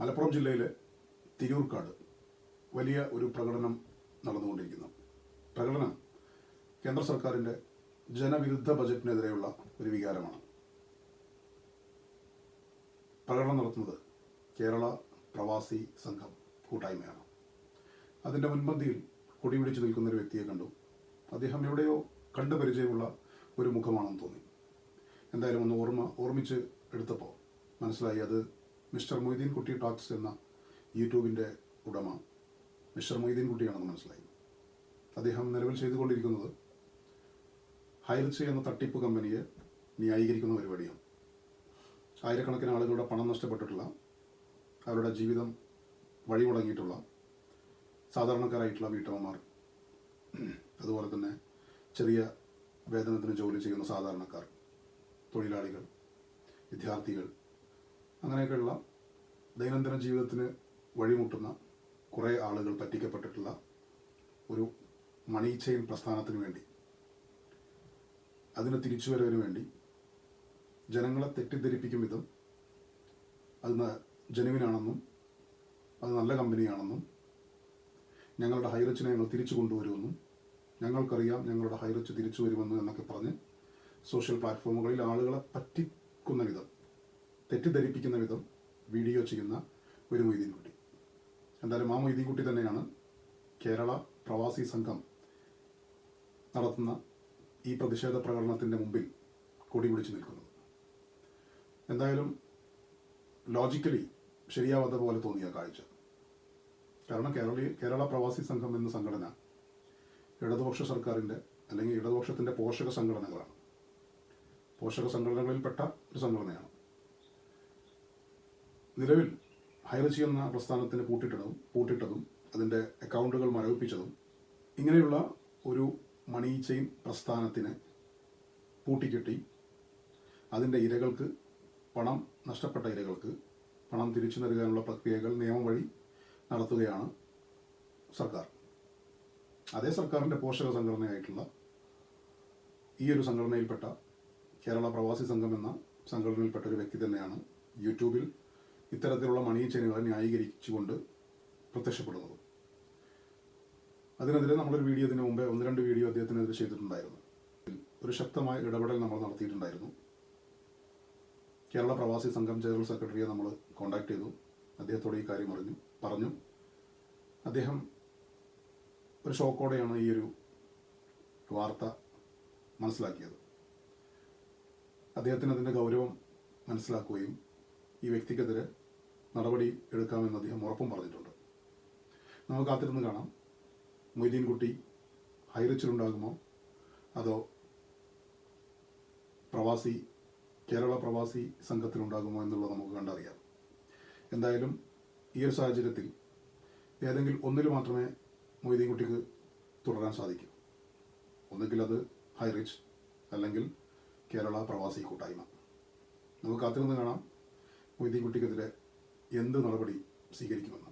മലപ്പുറം ജില്ലയിലെ തിരൂർക്കാട് വലിയ ഒരു പ്രകടനം നടന്നുകൊണ്ടിരിക്കുന്നു. പ്രകടനം കേന്ദ്ര സർക്കാരിന്റെ ജനവിരുദ്ധ ബജറ്റിനെതിരെയുള്ള ഒരു വികാരമാണ്. പ്രകടനം നടത്തുന്നത് കേരള പ്രവാസി സംഘം കൂട്ടായ്മയാണ്. അതിന്റെ മുൻപന്തിയിൽ കൊടിപിടിച്ച് നിൽക്കുന്ന ഒരു വ്യക്തിയെ കണ്ടു. അദ്ദേഹം എവിടെയോ കണ്ടു പരിചയമുള്ള ഒരു മുഖമാണെന്ന് തോന്നി. എന്തായാലും ഒന്ന് ഓർമ്മ ഓർമ്മിച്ച് എടുത്തപ്പോൾ മനസ്സിലായി അത് മിസ്റ്റർ മൊയ്തീൻ കുട്ടി ടോക്സ് എന്ന യൂട്യൂബിന്റെ ഉടമ. മിസ്റ്റർ മൊയ്തീൻ കുട്ടിയാണെന്ന് മനസ്സിലായി. അദ്ദേഹം നിലവിൽ ചെയ്തുകൊണ്ടിരിക്കുന്നത് ഹൈറിച്ച് എന്ന തട്ടിപ്പ് കമ്പനിയെ ന്യായീകരിക്കുന്ന പരിപാടിയാണ്. ആയിരക്കണക്കിന് ആളുകളുടെ പണം നഷ്ടപ്പെട്ടിട്ടുള്ള അവരുടെ ജീവിതം വഴിമുടങ്ങിയിട്ടുള്ള സാധാരണക്കാരായിട്ടുള്ള വീട്ടമ്മമാർ അതുപോലെ തന്നെ ചെറിയ വേതനത്തിന് ജോലി ചെയ്യുന്ന സാധാരണക്കാർ തൊഴിലാളികൾ വിദ്യാർത്ഥികൾ അങ്ങനെയൊക്കെയുള്ള ദൈനംദിന ജീവിതത്തിന് വഴിമുട്ടുന്ന കുറേ ആളുകൾ പറ്റിക്കപ്പെട്ടിട്ടുള്ള ഒരു മണി ചെയിൻ പ്രസ്ഥാനത്തിന് വേണ്ടി അതിന് തിരിച്ചുവരവിന് വേണ്ടി ജനങ്ങളെ തെറ്റിദ്ധരിപ്പിക്കും വിധം അത് ജനുവിനാണെന്നും അത് നല്ല കമ്പനിയാണെന്നും ഞങ്ങളുടെ ഹൈറച്ചിനെ ഞങ്ങൾ തിരിച്ചു കൊണ്ടുവരുമെന്നും ഞങ്ങൾക്കറിയാം ഞങ്ങളുടെ ഹൈറച്ച് തിരിച്ചു വരുമെന്ന് എന്നൊക്കെ പറഞ്ഞ് സോഷ്യൽ പ്ലാറ്റ്ഫോമുകളിൽ ആളുകളെ വിധം തെറ്റിദ്ധരിപ്പിക്കുന്ന വിധം വീഡിയോ ചെയ്യുന്ന ഒരു മൊയ്തീൻ കുട്ടി. എന്തായാലും ആ മൊയ്തീൻ കുട്ടി തന്നെയാണ് കേരള പ്രവാസി സംഘം നടത്തുന്ന ഈ പ്രതിഷേധ പ്രകടനത്തിന്റെ മുമ്പിൽ കൊടി പിടിച്ചു നിൽക്കുന്നത്. എന്തായാലും ലോജിക്കലി ശരിയാവാത്ത പോലെ തോന്നിയ കാഴ്ച. കാരണം കേരളീ കേരള പ്രവാസി സംഘം എന്ന സംഘടന ഇടതുപക്ഷ സർക്കാരിന്റെ അല്ലെങ്കിൽ ഇടതുപക്ഷത്തിന്റെ പോഷക സംഘടനകളാണ്. പോഷക സംഘടനകളിൽപ്പെട്ട ഒരു സംഘടനയാണ്. നിലവിൽ ഹൈറച്ചി എന്ന പ്രസ്ഥാനത്തിന് പൂട്ടിട്ടതും പൂട്ടിട്ടതും അതിന്റെ അക്കൗണ്ടുകൾ മരവിപ്പിച്ചതും ഇങ്ങനെയുള്ള ഒരു മണി ചെയിൻ പ്രസ്ഥാനത്തിന് പൂട്ടിക്കെട്ടി. അതിന്റെ ഇരകൾക്ക് പണം നഷ്ടപ്പെട്ട ഇരകൾക്ക് പണം തിരിച്ചു നൽകാനുള്ള പ്രക്രിയകൾ നിയമം വഴി നടത്തുകയാണ് സർക്കാർ. അതേ സർക്കാരിന്റെ പോഷക സംഘടനയായിട്ടുള്ള ഈ ഒരു സംഘടനയിൽപ്പെട്ട കേരള പ്രവാസി സംഘം എന്ന സംഘടനയിൽപ്പെട്ട ഒരു വ്യക്തി തന്നെയാണ് യൂട്യൂബിൽ ഇത്തരത്തിലുള്ള മണി ചെയിനുകളെ ന്യായീകരിച്ചുകൊണ്ട് പ്രത്യക്ഷപ്പെടുന്നത്. അതിനെതിരെ നമ്മളൊരു വീഡിയോ ഇതിനു മുമ്പേ ഒന്ന് രണ്ട് വീഡിയോ അദ്ദേഹത്തിനെതിരെ ചെയ്തിട്ടുണ്ടായിരുന്നു. ഒരു ശക്തമായ ഇടപെടൽ നമ്മൾ നടത്തിയിട്ടുണ്ടായിരുന്നു. കേരള പ്രവാസി സംഘം ജനറൽ സെക്രട്ടറിയെ നമ്മൾ കോൺടാക്ട് ചെയ്തു. അദ്ദേഹത്തോട് ഈ കാര്യം അറിഞ്ഞു പറഞ്ഞു. അദ്ദേഹം ഒരു ഷോക്കോടെയാണ് ഈ ഒരു വാർത്ത മനസ്സിലാക്കിയത്. അദ്ദേഹത്തിന് അതിന്റെ ഗൗരവം മനസ്സിലാക്കുകയും ഈ വ്യക്തിക്കെതിരെ നടപടി എടുക്കാമെന്ന് അദ്ദേഹം ഉറപ്പും പറഞ്ഞിട്ടുണ്ട്. നമുക്ക് കാത്തിരുന്ന് കാണാം. മൊയ്തീൻകുട്ടി ഹൈറച്ചിലുണ്ടാകുമോ? അതോ പ്രവാസി കേരള പ്രവാസി സംഘത്തിലുണ്ടാകുമോ എന്നുള്ളത് നമുക്ക് കണ്ടറിയാം. എന്തായാലും ഈ ഒരു സാഹചര്യത്തിൽ ഏതെങ്കിലും ഒന്നിൽ മാത്രമേ മൊയ്തീൻകുട്ടിക്ക് തുടരാൻ സാധിക്കൂ. ഒന്നുകിൽ അത് ഹൈറിച്ച് അല്ലെങ്കിൽ കേരള പ്രവാസി കൂട്ടായ്മ. നമുക്ക് കാത്തിരുന്ന് കാണാം. മൊയ്തീൻ കുട്ടിക്കെതിരെ എന്ത് നടപടി സ്വീകരിക്കുമെന്ന്.